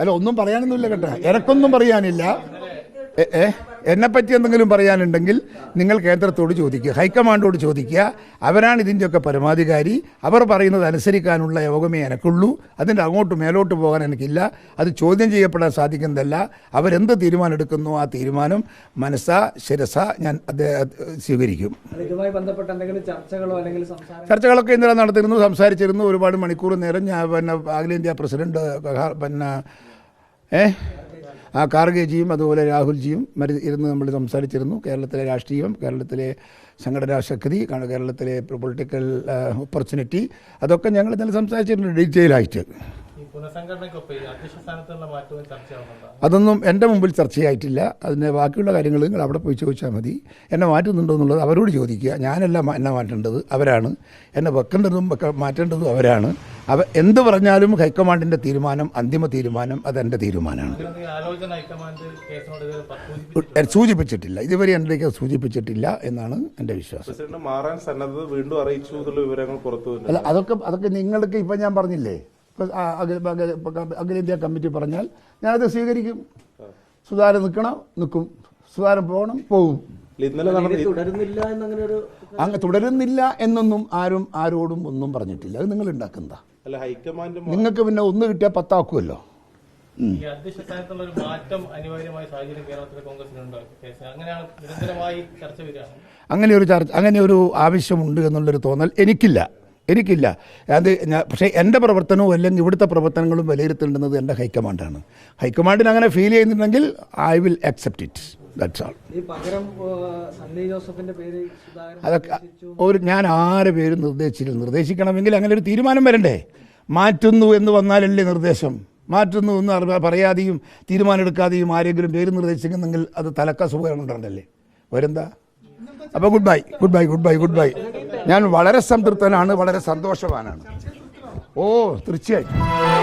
അല്ല ഒന്നും പറയാനൊന്നുമില്ല കേട്ടോ. എനക്കൊന്നും പറയാനില്ല. ഏ എന്നെ പറ്റി എന്തെങ്കിലും പറയാനുണ്ടെങ്കിൽ നിങ്ങൾ കേന്ദ്രത്തോട് ചോദിക്കുക ഹൈക്കമാൻഡോട് ചോദിക്കുക. അവരാണ് ഇതിന്റെയൊക്കെ പരമാധികാരി. അവർ പറയുന്നത് അനുസരിക്കാനുള്ള യോഗമേ എനക്കുള്ളൂ. അതിന്റെ അങ്ങോട്ട് മേലോട്ട് പോകാൻ എനിക്കില്ല. അത് ചോദ്യം ചെയ്യപ്പെടാൻ സാധിക്കുന്നതല്ല. അവരെന്ത് തീരുമാനം എടുക്കുന്നു ആ തീരുമാനം മനസ്സാ ശിരസ ഞാൻ അദ്ദേഹം സ്വീകരിക്കും. അല്ല, ഇതുമായി ബന്ധപ്പെട്ട എന്തെങ്കിലും ചർച്ചകളോ അല്ലെങ്കിൽ സംസാരം ചർച്ചകളൊക്കെ ഇന്നലെ നടത്തിയിരുന്നു സംസാരിച്ചിരുന്നു. ഒരുപാട് മണിക്കൂർ നേരം ഞാൻ പിന്നെ അഖിലേന്ത്യാ പ്രസിഡന്റ് പിന്നെ ഏ? ആ കാർഗേജിയും അതുപോലെ രാഹുൽജിയും മരു ഇരുന്ന് നമ്മൾ സംസാരിച്ചിരുന്നു. കേരളത്തിലെ രാഷ്ട്രീയം കേരളത്തിലെ സംഘടനാ ശക്തി കേരളത്തിലെ പൊളിറ്റിക്കൽ ഓപ്പർച്യൂണിറ്റി അതൊക്കെ ഞങ്ങൾ ഇന്നലെ സംസാരിച്ചിട്ടുണ്ട് മാറ്റവും അതൊന്നും എന്റെ മുമ്പിൽ ചർച്ചയായിട്ടില്ല. അതിന് ബാക്കിയുള്ള കാര്യങ്ങൾ നിങ്ങൾ അവിടെ പോയി ചോദിച്ചാൽ മതി. എന്നെ മാറ്റുന്നുണ്ടോ എന്നുള്ളത് അവരോട് ചോദിക്കുക. ഞാനല്ല എന്നെ മാറ്റേണ്ടത് അവരാണ്. എന്നെ വെക്കേണ്ടതും വെക്ക- മാറ്റേണ്ടതും അവരാണ്. അവ എന്ത് പറഞ്ഞാലും ഹൈക്കമാൻഡിന്റെ തീരുമാനം അന്തിമ തീരുമാനം അതെന്റെ തീരുമാനമാണ്. സൂചിപ്പിച്ചിട്ടില്ല. ഇതുവരെ എന്റെ സൂചിപ്പിച്ചിട്ടില്ല എന്നാണ് എന്റെ വിശ്വാസം. മാറാൻ സന്നദ്ധത വീണ്ടും അറിയിച്ചു എന്നുള്ള വിവരങ്ങൾ പുറത്തു അല്ല അതൊക്കെ അതൊക്കെ നിങ്ങൾക്ക് ഇപ്പം ഞാൻ പറഞ്ഞില്ലേ? അഖിലേന്ത്യാ കമ്മിറ്റി പറഞ്ഞാൽ ഞാനത് സ്വീകരിക്കും. സുതാരം നിൽക്കണം നിൽക്കും. സുതാരം പോകണം പോകും ഇന്നലെ തുടരുന്നില്ല എന്നങ്ങനെ ഒരു അങ്ങ് തുടരുന്നില്ല എന്നൊന്നും ആരും ആരോടും ഒന്നും പറഞ്ഞിട്ടില്ല. അത് നിങ്ങൾ ഉണ്ടാക്കുന്നതാ. അല്ല ഹൈക്കമാൻഡ് നിങ്ങൾക്ക് പിന്നെ ഒന്ന് കിട്ടിയാൽ പത്താക്കുമല്ലോ ഈ അധ്യക്ഷ സ്ഥാനത്തുള്ള ഒരു മാറ്റം അനിവാര്യമായ സാഹചര്യം കേരളത്തിലെ കോൺഗ്രസിനുണ്ട് കേസ്. അങ്ങനെയാണ് നിരന്തരമായി ചർച്ച വരികയാണ്. അങ്ങനെ ഒരു ചർച്ച അങ്ങനെ ഒരു ആവശ്യമുണ്ട് എന്നുള്ളൊരു തോന്നൽ എനിക്കില്ല. എനിക്കില്ല. അത് ഞാൻ പക്ഷേ എന്റെ പ്രവർത്തനവും അല്ലെങ്കിൽ ഇവിടുത്തെ പ്രവർത്തനങ്ങളും വിലയിരുത്തേണ്ടുന്നത് എന്റെ ഹൈക്കമാൻഡാണ്. ഹൈക്കമാൻഡിന് അങ്ങനെ ഫീൽ ചെയ്യുന്നുണ്ടെങ്കിൽ I will accept it that's all അതൊക്കെ ഒരു ഞാൻ ആരെ പേര് നിർദ്ദേശിച്ചില്ല. നിർദ്ദേശിക്കണമെങ്കിൽ അങ്ങനെ ഒരു തീരുമാനം വരണ്ടേ? മാറ്റുന്നു എന്ന് വന്നാലല്ലേ നിർദ്ദേശം? മാറ്റുന്നു എന്ന് പറയാതെയും തീരുമാനം എടുക്കാതെയും ആരെങ്കിലും പേര് നിർദ്ദേശിക്കുന്നെങ്കിൽ അത് തലക്ക സുഖമുണ്ടല്ലേ വരുന്നതാ. അപ്പോൾ good bye good bye good bye good bye ഞാൻ വളരെ സംതൃപ്തനാണ് വളരെ സന്തോഷവാനാണ്. ഓ തീർച്ചയായിട്ടും.